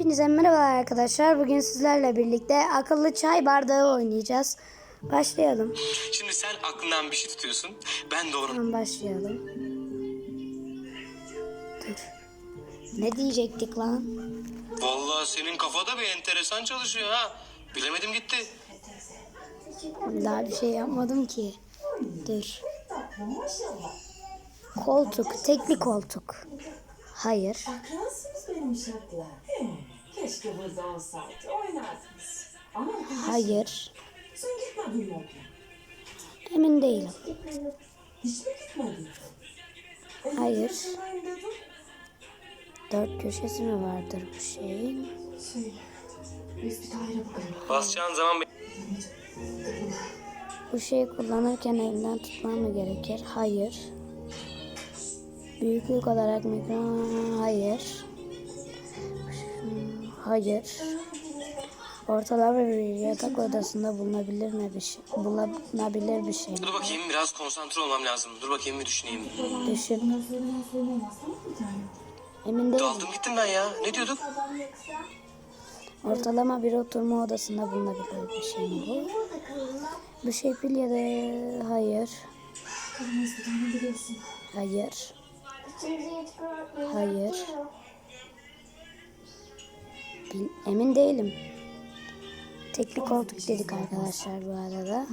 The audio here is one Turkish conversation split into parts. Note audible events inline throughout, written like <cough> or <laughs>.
Hepinize merhabalar arkadaşlar. Bugün sizlerle birlikte akıllı çay bardağı oynayacağız. Başlayalım. Şimdi sen aklından bir şey tutuyorsun. Ben onu Hemen başlayalım. Dur. Ne diyecektik lan? Vallahi senin kafada bir enteresan çalışıyor ha. Bilemedim gitti. Daha bir şey yapmadım ki. Dur. Koltuk, tekli koltuk. Hayır. Akransınız benim uşaklar. Keşke burada olsaydı. Oynardınız. Ama Hayır. sen gitmedin mi okula? Emin değilim. Hiç mi gitmedin? Hayır. Dört köşesi mi vardır bu şeyin? Şey, biz bir daire bakalım. Basacağın zaman Bu şeyi kullanırken elinden tutmam mı gerekir? Hayır. Büyüklük olarak mikro... Hayır. Hayır. Ortalama bir yatak odasında bulunabilir mi bir şey? Bulunabilir bir şey. Dur bakayım biraz konsantre olmam lazım. Dur bakayım bir düşüneyim. Düşün. Bir. Emin değilim. Daldım gittim ben ya. Ne diyorduk? Ortalama bir oturma odasında bulunabilir bir şey mi bu? Bu şey pil ya da hayır. Bir. Hayır. Hayır. Bil- emin değilim. Tekli koltuk dedik arkadaşlar bu arada.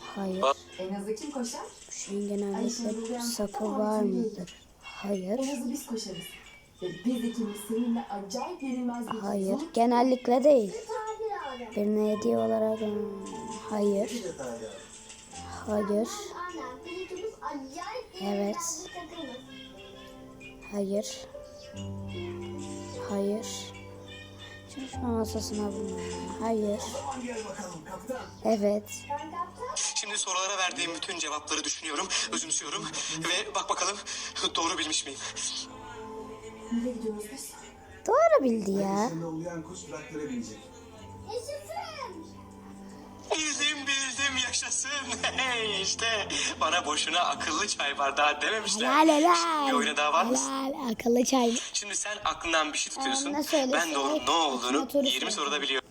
Hayır. En hızlı kim koşar? Bu şeyin genellikle sapı var mıdır? Hayır. En hızlı biz koşarız. Biz ikimiz seninle acayip yenilmez bir Hayır. Genellikle değil. Birine hediye olarak hmm, hayır. Hayır. Evet. Hayır. Hayır. Çalışma masasına bulunma. Hayır. Evet. Şimdi sorulara verdiğim bütün cevapları düşünüyorum, özümsüyorum ve bak bakalım doğru bilmiş miyim? Nereye gidiyoruz biz? Doğru bildi ya. Şimdi bildim yaşasın. <laughs> Hey işte bana boşuna akıllı çay bardağı dememişler. Helal helal. Bir oyuna daha var mısın? Helal. Akıllı çay. Şimdi sen aklından bir şey tutuyorsun. Aa, nasıl Ben de onun ne olduğunu Otomatik 20 mi? soruda biliyorum.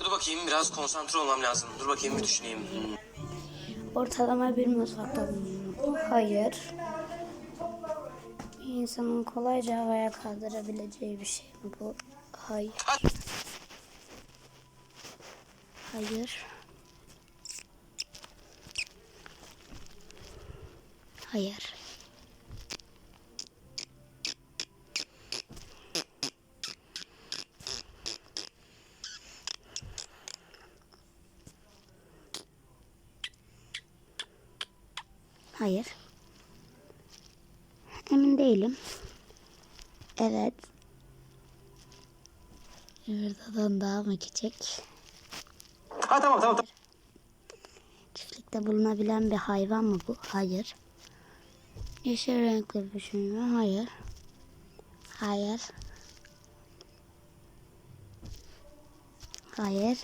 Dur bakayım biraz konsantre olmam lazım. Dur bakayım bir düşüneyim. Ortalama bir mutfakta. Hayır. Bir insanın kolayca havaya kaldırabileceği bir şey mi bu? Hayır. Hayır. Hayır. Hayır. Emin değilim. Evet. Yumurtadan daha mı küçük? Ha tamam tamam tamam. Çiftlikte bulunabilen bir hayvan mı bu? Hayır. Yeşil renkli bir şey mi? Hayır. Hayır. Hayır.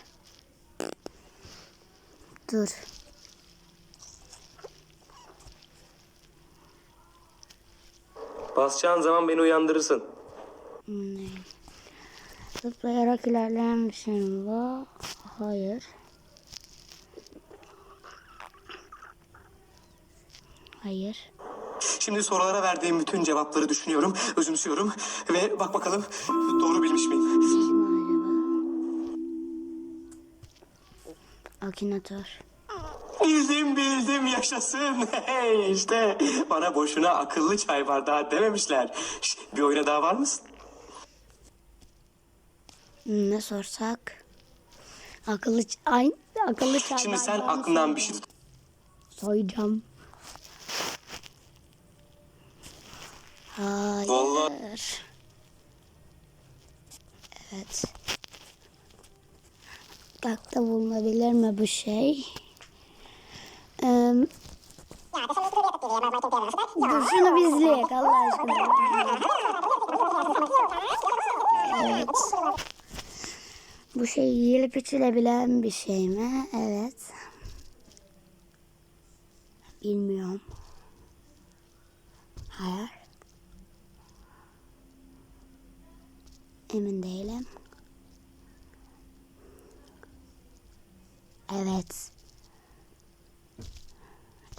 Dur. Basacağın zaman beni uyandırırsın. Hmm. Zıplayarak ilerleyen bir şey mi bu? Hayır. Hayır. Şimdi sorulara verdiğim bütün cevapları düşünüyorum, özümsüyorum ve bak bakalım doğru bilmiş miyim? Akinator. Bildim bildim yaşasın. <laughs> Hey işte bana boşuna akıllı çay bardağı dememişler. Şş, Bir oyuna daha var mısın? Ne sorsak? Akıllı ç- ay akıllı çay Şimdi sen aklından bir şey tut. soyacağım. Hayır. Vallahi- Evet. Gakta bulunabilir mi bu şey? Ee, Dur şunu bir izleyek Allah aşkına. <laughs> Evet. Bu şey yiyilip içilebilen bir şey mi? Evet. Bilmiyorum. Hayır. Emin değilim. Evet.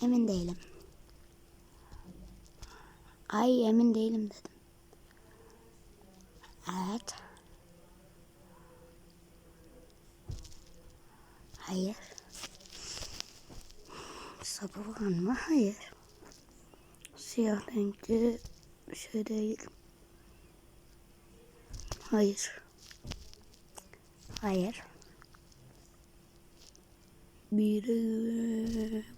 Emin değilim. Ay emin değilim dedim. Evet. Hayır. Sapı var mı? Hayır. Siyah renkli şey değil. Hayır. Hayır. Bir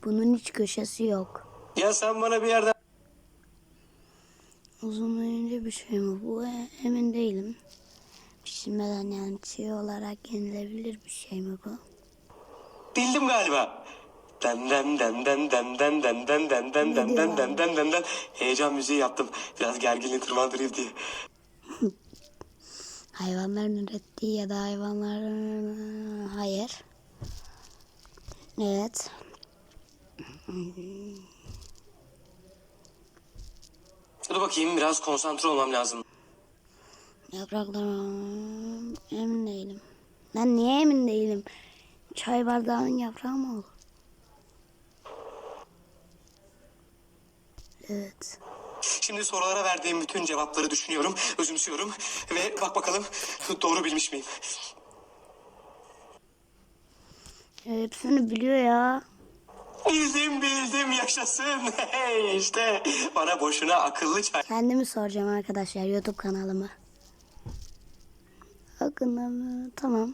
bunun hiç köşesi yok. Ya sen bana bir yerden... Uzun ve ince bir şey mi bu? E, Emin değilim. Pişirmeden yani çiğ olarak yenilebilir bir şey mi bu? Bildim galiba. Den den den den den den den den den den den den den den den den Heyecan müziği yaptım. Biraz gerginliği tırmandırayım diye. Hayvanların ürettiği ya da hayvanların... Hayır. Evet. Dur bakayım biraz konsantre olmam lazım. Yapraklar... Emin değilim. Ben niye emin değilim? Çay bardağının yaprağı mı olur? Evet. Şimdi sorulara verdiğim bütün cevapları düşünüyorum, özümsüyorum ve bak bakalım doğru bilmiş miyim? Hepsini biliyor ya. Bildim bildim yaşasın. <laughs> Hey işte bana boşuna akıllı çay. Kendimi soracağım arkadaşlar YouTube kanalımı. Mı? Tamam.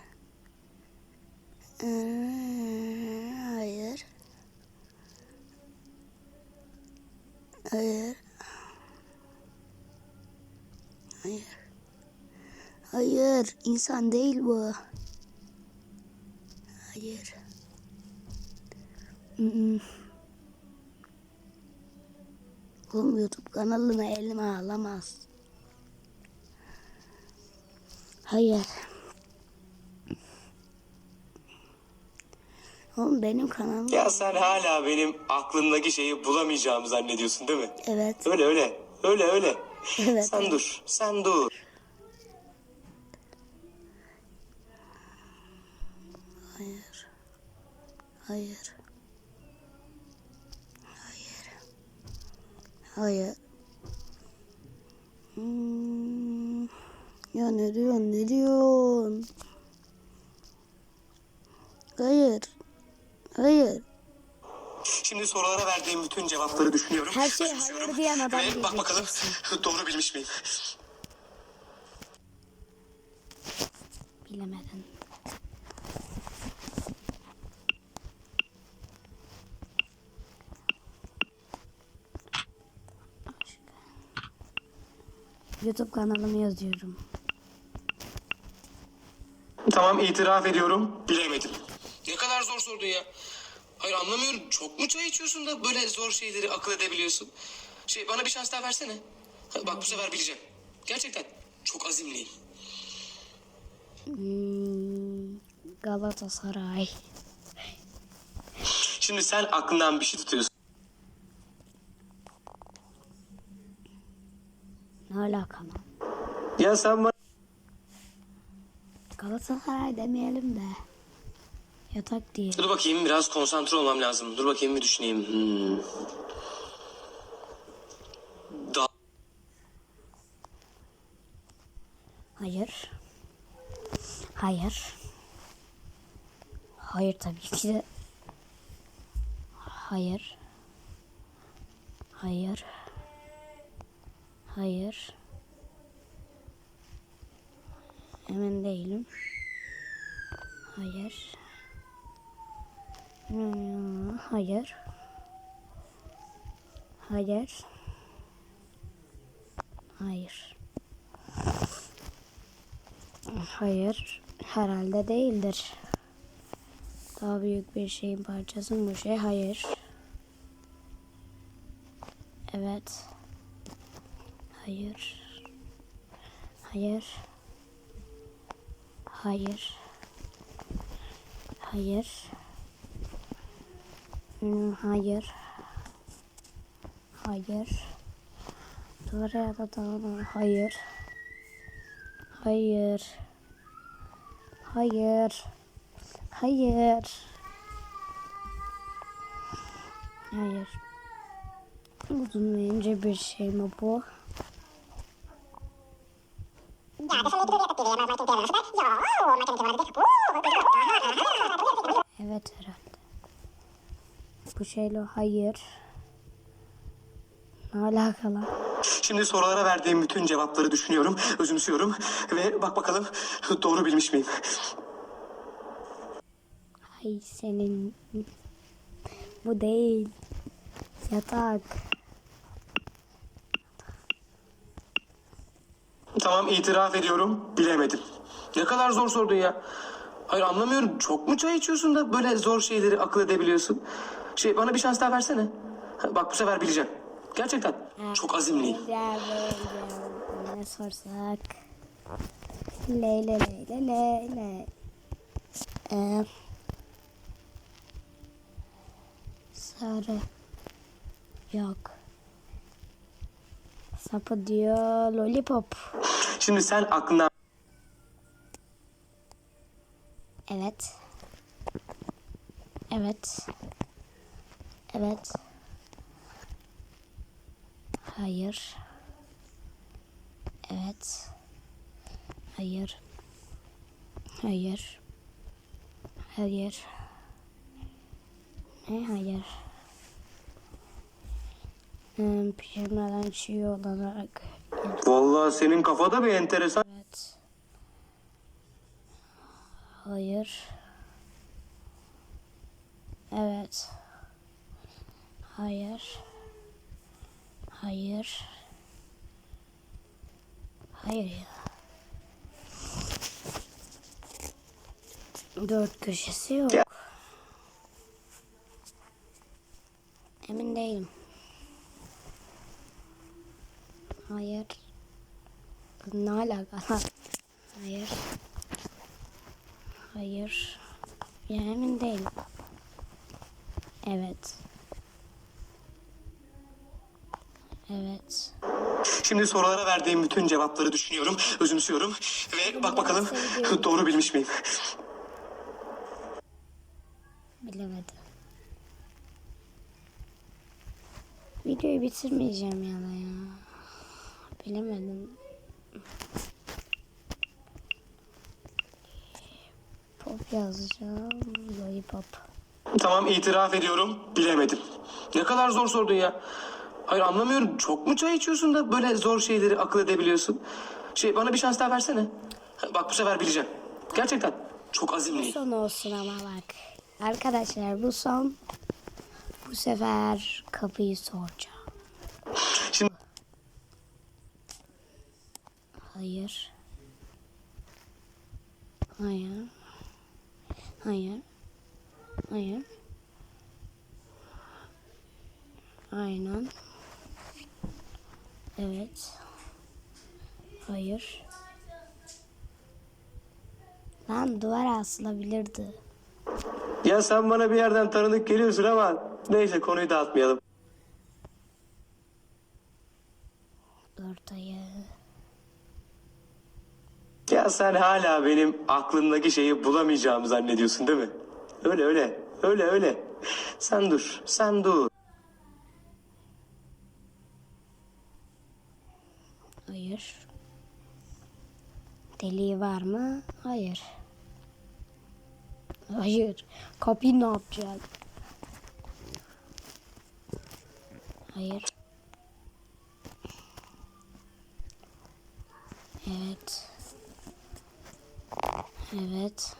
Ee, Hayır. Hayır. Hayır. Hayır. insan değil bu. Hayır. Mm-mm. Oğlum YouTube kanalını elime alamaz. Hayır. Oğlum benim kanalım. Ya sen hala benim aklımdaki şeyi bulamayacağımı zannediyorsun değil mi? Evet. Öyle öyle. Öyle öyle. Evet. Sen dur. Sen dur. Hayır. Hayır. Hayır. Hayır. Hmm. Ya ne diyorsun? Ne diyorsun? Hayır. Hayır. Şimdi sorulara verdiğim bütün cevapları düşünüyorum. Her özümsüyorum hayır diyen adam Ve bak bakalım <laughs> doğru bilmiş miyim? Bilemedin. YouTube kanalımı yazıyorum. Tamam itiraf ediyorum. Bilemedim. Kadar zor sordun ya. Hayır anlamıyorum. Çok mu çay içiyorsun da böyle zor şeyleri akıl edebiliyorsun? Şey bana bir şans daha versene. Ha, Bak bu sefer bileceğim. Gerçekten çok azimliyim. Hmm, Galatasaray. Şimdi sen aklından bir şey tutuyorsun. Ne alaka lan? Ya sen bana... Galatasaray demeyelim de. Yatak diye. Dur bakayım biraz konsantre olmam lazım. Dur bakayım bir düşüneyim. Hmm. Da Hayır. Hayır. Hayır tabii ki de. Hayır. Hayır. Hayır. Emin değilim. Hayır. Hmm, Hayır. Hayır. Hayır. Hayır. Herhalde değildir. Daha büyük bir şeyin parçası mı bu şey? Hayır. Evet. Hayır. Hayır. Hayır. Hayır. Hmm, hayır. Hayır. Duvara ya da tavana. Hayır. Hayır. Hayır. Hayır. Hayır. Uzun ve ince bir şey mi bu? Evet herhalde. Bu şeyle hayır. Ne alakalı? Şimdi sorulara verdiğim bütün cevapları düşünüyorum, özümsüyorum ve bak bakalım doğru bilmiş miyim? Ay senin. Bu değil. Yatak. Tamam itiraf ediyorum, bilemedim. Ne kadar zor sordun ya. Hayır anlamıyorum, çok mu çay içiyorsun da böyle zor şeyleri akıl edebiliyorsun? Şey bana bir şans daha versene. Ha, Bak bu sefer bileceğim. Gerçekten çok azimliyim. Güzel böyle. Ne sorsak? Leyle leyle leyle. Ee, sarı. Yok. Sapı diyor lollipop. Şimdi sen aklına Evet. Evet. Evet. Hayır. Evet. Hayır. Hayır. Hayır. Ne hayır? Hmm, pişirmeden çiğ olarak. Vallahi senin kafada bir enteresan. Evet. Hayır. Evet. Hayır. Hayır. Hayır ya. Dört köşesi yok. Emin değilim. Hayır. Ne alaka? <laughs> Hayır. Hayır. Ya emin değilim. Evet. Evet. Şimdi sorulara verdiğim bütün cevapları düşünüyorum, özümsüyorum ve bak bakalım <laughs> doğru bilmiş miyim? Bilemedim. Videoyu bitirmeyeceğim ya da ya. Bilemedim. Pop yazacağım. Lollipop. Tamam itiraf ediyorum, bilemedim. Ne kadar zor sordun ya. Hayır anlamıyorum, çok mu çay içiyorsun da böyle zor şeyleri akıl edebiliyorsun? Şey bana bir şans daha versene. Bak bu sefer bileceğim. Gerçekten çok azimliyim. Son olsun ama bak. Arkadaşlar bu son. Bu sefer kapıyı soracağım. Şimdi Hayır. Hayır. Hayır. Hayır. Aynen. Evet. Hayır. Lan duvara asılabilirdi. ya sen bana bir yerden tanıdık geliyorsun ama neyse konuyu dağıtmayalım. Dört ayağı. Ya sen hala benim aklımdaki şeyi bulamayacağımı zannediyorsun değil mi? Öyle öyle. Öyle öyle. Sen dur. Sen dur. Hayır. Deliği var mı? Hayır. Hayır. Kapıyı ne yapacak? Hayır. Evet. Evet.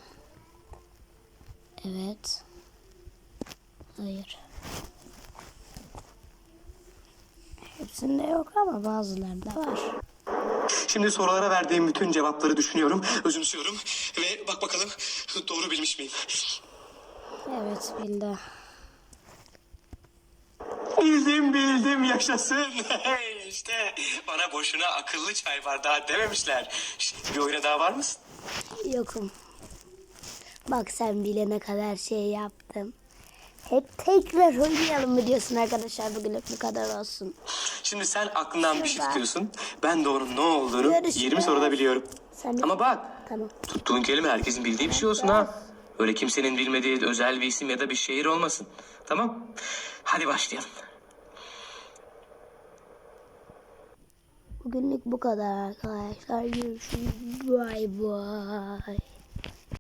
Evet. Hayır. Hepsinde yok ama bazılarında var. Şimdi sorulara verdiğim bütün cevapları düşünüyorum, özümsüyorum ve bak bakalım doğru bilmiş miyim? Evet bildi. Bildim bildim yaşasın. <laughs> işte bana boşuna akıllı çay bardağı dememişler. Şimdi bir oyuna daha var mısın? Yokum. Bak sen bilene kadar şey yaptım. Hep tekrar oynayalım mı diyorsun arkadaşlar bugünlük bu kadar olsun. Şimdi sen aklından bir şey Şurada. tutuyorsun. Ben onun ne olduğunu Görüşürüz. 20 soruda biliyorum. Sen Ama bak Tamam. tuttuğun kelime herkesin bildiği bir şey olsun ha. Öyle kimsenin bilmediği özel bir isim ya da bir şehir olmasın. Tamam? Hadi başlayalım. Bugünlük bu kadar arkadaşlar. Görüşürüz. Bay bay.